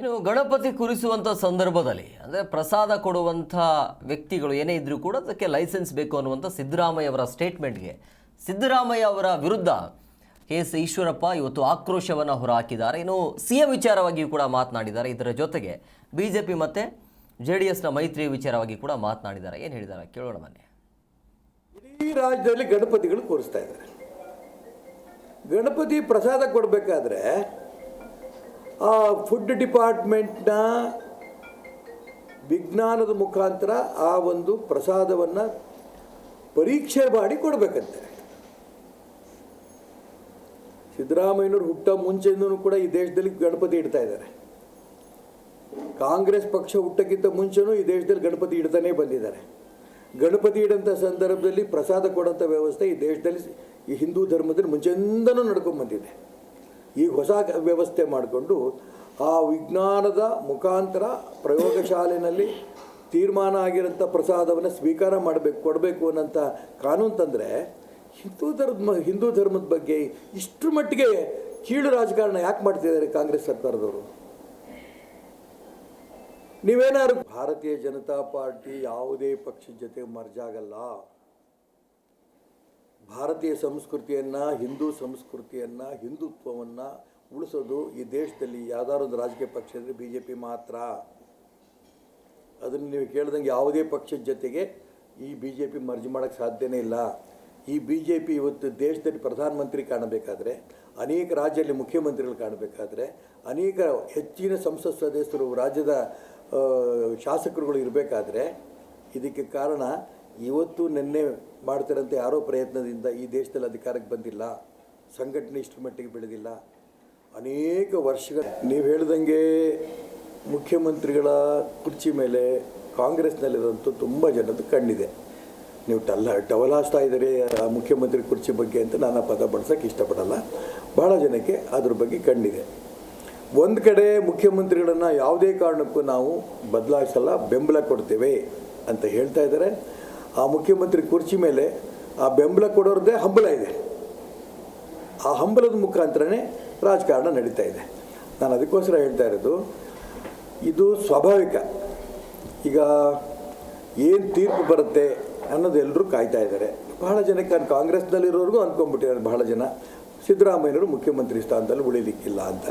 ಇನ್ನು ಗಣಪತಿ ಕುರಿಸುವಂಥ ಸಂದರ್ಭದಲ್ಲಿ, ಅಂದರೆ ಪ್ರಸಾದ ಕೊಡುವಂಥ ವ್ಯಕ್ತಿಗಳು ಏನೇ ಇದ್ದರೂ ಕೂಡ ಅದಕ್ಕೆ ಲೈಸೆನ್ಸ್ ಬೇಕು ಅನ್ನುವಂಥ ಸಿದ್ದರಾಮಯ್ಯ ಅವರ ಸ್ಟೇಟ್ಮೆಂಟ್ಗೆ. ಸಿದ್ದರಾಮಯ್ಯ ಅವರ ವಿರುದ್ಧ ಕೆ ಎಸ್ ಈಶ್ವರಪ್ಪ ಇವತ್ತು ಆಕ್ರೋಶವನ್ನು ಹೊರಹಾಕಿದ್ದಾರೆ. ಇನ್ನು ಸಿ ಎಂ ವಿಚಾರವಾಗಿಯೂ ಕೂಡ ಮಾತನಾಡಿದ್ದಾರೆ. ಇದರ ಜೊತೆಗೆ ಬಿ ಜೆ ಪಿ ಮತ್ತು ಜೆ ಡಿ ಎಸ್ನ ಮೈತ್ರಿ ವಿಚಾರವಾಗಿ ಕೂಡ ಮಾತನಾಡಿದ್ದಾರೆ. ಏನು ಹೇಳಿದ್ದಾರೆ? ಕೇಳೋಣ ಬನ್ನಿ. ಇಡೀ ರಾಜ್ಯದಲ್ಲಿ ಗಣಪತಿಗಳು ಕೂರಿಸ್ತಾ ಇದ್ದಾರೆ. ಗಣಪತಿ ಪ್ರಸಾದ ಕೊಡಬೇಕಾದ್ರೆ ಆ ಫುಡ್ ಡಿಪಾರ್ಟ್ಮೆಂಟ್ನ ವಿಜ್ಞಾನದ ಮುಖಾಂತರ ಆ ಒಂದು ಪ್ರಸಾದವನ್ನು ಪರೀಕ್ಷೆ ಮಾಡಿ ಕೊಡಬೇಕಂತೆ. ಸಿದ್ದರಾಮಯ್ಯನವರು ಹುಟ್ಟ ಮುಂಚೆಯಿಂದನೂ ಕೂಡ ಈ ದೇಶದಲ್ಲಿ ಗಣಪತಿ ಇಡ್ತಾ ಇದ್ದಾರೆ. ಕಾಂಗ್ರೆಸ್ ಪಕ್ಷ ಹುಟ್ಟಕ್ಕಿಂತ ಮುಂಚೆನೂ ಈ ದೇಶದಲ್ಲಿ ಗಣಪತಿ ಇಡ್ತಾನೇ ಬಂದಿದ್ದಾರೆ. ಗಣಪತಿ ಇಡಂಥ ಸಂದರ್ಭದಲ್ಲಿ ಪ್ರಸಾದ ಕೊಡೋಂಥ ವ್ಯವಸ್ಥೆ ಈ ದೇಶದಲ್ಲಿ ಈ ಹಿಂದೂ ಧರ್ಮದಲ್ಲಿ ಮುಂಚೆಯಿಂದನೂ ನಡ್ಕೊಂಡು ಬಂದಿದೆ. ಈಗ ಹೊಸ ವ್ಯವಸ್ಥೆ ಮಾಡಿಕೊಂಡು ಆ ವಿಜ್ಞಾನದ ಮುಖಾಂತರ ಪ್ರಯೋಗಶಾಲೆಯಲ್ಲಿ ತೀರ್ಮಾನ ಆಗಿರೋಂಥ ಪ್ರಸಾದವನ್ನು ಸ್ವೀಕಾರ ಮಾಡಬೇಕು, ಕೊಡಬೇಕು ಅನ್ನೋಂಥ ಕಾನೂನು ತಂದರೆ ಹಿಂದೂ ಧರ್ಮ, ಹಿಂದೂ ಧರ್ಮದ ಬಗ್ಗೆ ಇಷ್ಟರ ಮಟ್ಟಿಗೆ ಕೀಳು ರಾಜಕಾರಣ ಯಾಕೆ ಮಾಡ್ತಿದ್ದಾರೆ ಕಾಂಗ್ರೆಸ್ ಸರ್ಕಾರದವರು? ನೀವೇನಾದ್ರು ಭಾರತೀಯ ಜನತಾ ಪಾರ್ಟಿ ಯಾವುದೇ ಪಕ್ಷದ ಜೊತೆ ಮರ್ಜ್ ಆಗಲ್ಲ. ಭಾರತೀಯ ಸಂಸ್ಕೃತಿಯನ್ನು, ಹಿಂದೂ ಸಂಸ್ಕೃತಿಯನ್ನು, ಹಿಂದುತ್ವವನ್ನು ಉಳಿಸೋದು ಈ ದೇಶದಲ್ಲಿ ಯಾವುದಾದ್ರೊಂದು ರಾಜಕೀಯ ಪಕ್ಷ ಅಂದರೆ ಬಿ ಜೆ ಪಿ ಮಾತ್ರ. ಅದನ್ನು ನೀವು ಕೇಳ್ದಂಗೆ ಯಾವುದೇ ಪಕ್ಷದ ಜೊತೆಗೆ ಈ ಬಿ ಜೆ ಪಿ ಮರ್ಜಿ ಮಾಡೋಕ್ಕೆ ಸಾಧ್ಯನೇ ಇಲ್ಲ. ಈ ಬಿ ಜೆ ಪಿ ಇವತ್ತು ದೇಶದಲ್ಲಿ ಪ್ರಧಾನಮಂತ್ರಿ ಕಾಣಬೇಕಾದ್ರೆ, ಅನೇಕ ರಾಜ್ಯದಲ್ಲಿ ಮುಖ್ಯಮಂತ್ರಿಗಳು ಕಾಣಬೇಕಾದ್ರೆ, ಅನೇಕ ಹೆಚ್ಚಿನ ಸಂಸತ್ ಸದಸ್ಯರು ರಾಜ್ಯದ ಶಾಸಕರುಗಳು ಇರಬೇಕಾದ್ರೆ, ಇದಕ್ಕೆ ಕಾರಣ ಇವತ್ತು ನಿನ್ನೆ ಮಾಡ್ತಿರೋಂಥ ಯಾರೋ ಪ್ರಯತ್ನದಿಂದ ಈ ದೇಶದಲ್ಲಿ ಅಧಿಕಾರಕ್ಕೆ ಬಂದಿಲ್ಲ, ಸಂಘಟನೆ ಇಷ್ಟರ ಮಟ್ಟಿಗೆ ಬೆಳೆದಿಲ್ಲ. ಅನೇಕ ವರ್ಷಗಳ ನೀವು ಹೇಳ್ದಂಗೆ ಮುಖ್ಯಮಂತ್ರಿಗಳ ಕುರ್ಚಿ ಮೇಲೆ ಕಾಂಗ್ರೆಸ್ನಲ್ಲಿರೋಂಥ ತುಂಬ ಜನದ್ದು ಕಣ್ಣಿದೆ. ನೀವು ಟಲ್ಲ ಇದ್ದೀರಿ, ಆ ಮುಖ್ಯಮಂತ್ರಿ ಕುರ್ಚಿ ಬಗ್ಗೆ ಅಂತ ನಾನು ಪದ ಬಳಸೋಕ್ಕೆ ಇಷ್ಟಪಡಲ್ಲ. ಭಾಳ ಜನಕ್ಕೆ ಅದ್ರ ಬಗ್ಗೆ ಕಣ್ಣಿದೆ. ಒಂದು ಕಡೆ ಮುಖ್ಯಮಂತ್ರಿಗಳನ್ನು ಯಾವುದೇ ಕಾರಣಕ್ಕೂ ನಾವು ಬದಲಾಯಿಸಲ್ಲ, ಬೆಂಬಲ ಕೊಡ್ತೇವೆ ಅಂತ ಹೇಳ್ತಾ ಇದ್ದಾರೆ. ಆ ಮುಖ್ಯಮಂತ್ರಿ ಕುರ್ಚಿ ಮೇಲೆ ಆ ಬೆಂಬಲ ಕೊಡೋರದ್ದೇ ಹಂಬಲ ಇದೆ. ಆ ಹಂಬಲದ ಮುಖಾಂತರನೇ ರಾಜಕಾರಣ ನಡೀತಾ ಇದೆ. ನಾನು ಅದಕ್ಕೋಸ್ಕರ ಹೇಳ್ತಾ ಇರೋದು, ಇದು ಸ್ವಾಭಾವಿಕ. ಈಗ ಏನು ತೀರ್ಪು ಬರುತ್ತೆ ಅನ್ನೋದು ಎಲ್ಲರೂ ಕಾಯ್ತಾ ಇದ್ದಾರೆ. ಬಹಳ ಜನಕ್ಕೆ ನಾನು ಕಾಂಗ್ರೆಸ್ನಲ್ಲಿರೋರಿಗೂ ಅಂದ್ಕೊಂಡ್ಬಿಟ್ಟಿದ್ದಾರೆ ಬಹಳ ಜನ. ಸಿದ್ದರಾಮಯ್ಯನವರು ಮುಖ್ಯಮಂತ್ರಿ ಸ್ಥಾನದಲ್ಲಿ ಉಳಿಲಿಕ್ಕಿಲ್ಲ ಅಂತ.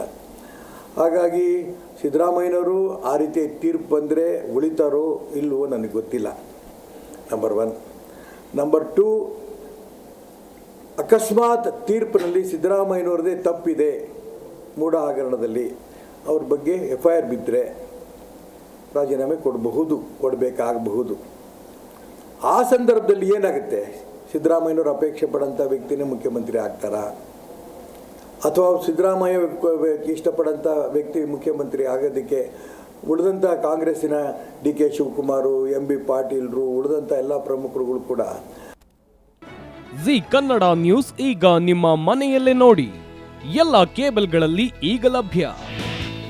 ಹಾಗಾಗಿ ಸಿದ್ದರಾಮಯ್ಯನವರು ಆ ರೀತಿ ತೀರ್ಪು ಬಂದರೆ ಉಳಿತಾರೋ ಇಲ್ಲವೋ ನನಗೆ ಗೊತ್ತಿಲ್ಲ. ನಂಬರ್ ಒನ್ ನಂಬರ್ ಟೂ ಅಕಸ್ಮಾತ್ ತೀರ್ಪಿನಲ್ಲಿ ಸಿದ್ದರಾಮಯ್ಯನವ್ರದೇ ತಪ್ಪಿದೆ. ಮೂಢ ಹಗರಣದಲ್ಲಿ ಅವ್ರ ಬಗ್ಗೆ ಎಫ್ ಐ ಆರ್ ಬಿದ್ದರೆ ರಾಜೀನಾಮೆ ಕೊಡಬಹುದು, ಕೊಡಬೇಕಾಗಬಹುದು. ಆ ಸಂದರ್ಭದಲ್ಲಿ ಏನಾಗುತ್ತೆ? ಸಿದ್ದರಾಮಯ್ಯನವರು ಅಪೇಕ್ಷೆ ಪಡೋಂಥ ವ್ಯಕ್ತಿನೇ ಮುಖ್ಯಮಂತ್ರಿ ಆಗ್ತಾರಾ? ಅಥವಾ ಸಿದ್ದರಾಮಯ್ಯ ಇಷ್ಟಪಡೋಂಥ ವ್ಯಕ್ತಿ ಮುಖ್ಯಮಂತ್ರಿ ಆಗೋದಕ್ಕೆ ಉಳಿದಂಥ ಕಾಂಗ್ರೆಸ್ಸಿನ ಡಿ ಕೆ ಶಿವಕುಮಾರು ಎಂ ಬಿ ಪಾಟೀಲ್ರು ಉಳಿದಂಥ ಎಲ್ಲ ಪ್ರಮುಖರುಗಳು ಕೂಡ. ಜಿ ಕನ್ನಡ ನ್ಯೂಸ್ ಈಗ ನಿಮ್ಮ ಮನೆಯಲ್ಲೇ ನೋಡಿ. ಎಲ್ಲ ಕೇಬಲ್ಗಳಲ್ಲಿ ಈಗ ಲಭ್ಯ.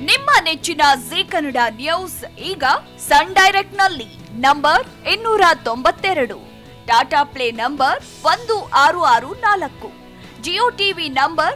ನಿಮ್ಮ ನೆಚ್ಚಿನ ಜಿ ಕನ್ನಡ ನ್ಯೂಸ್ ಈಗ ಸನ್ ಡೈರೆಕ್ಟ್ನಲ್ಲಿ ನಂಬರ್ ಇನ್ನೂರ ತೊಂಬತ್ತೆರಡು ಟಾಟಾ ಪ್ಲೇ ನಂಬರ್ ಒಂದು ಆರು ಆರು ನಾಲ್ಕು ಜಿಯೋ ಟಿವಿ ನಂಬರ್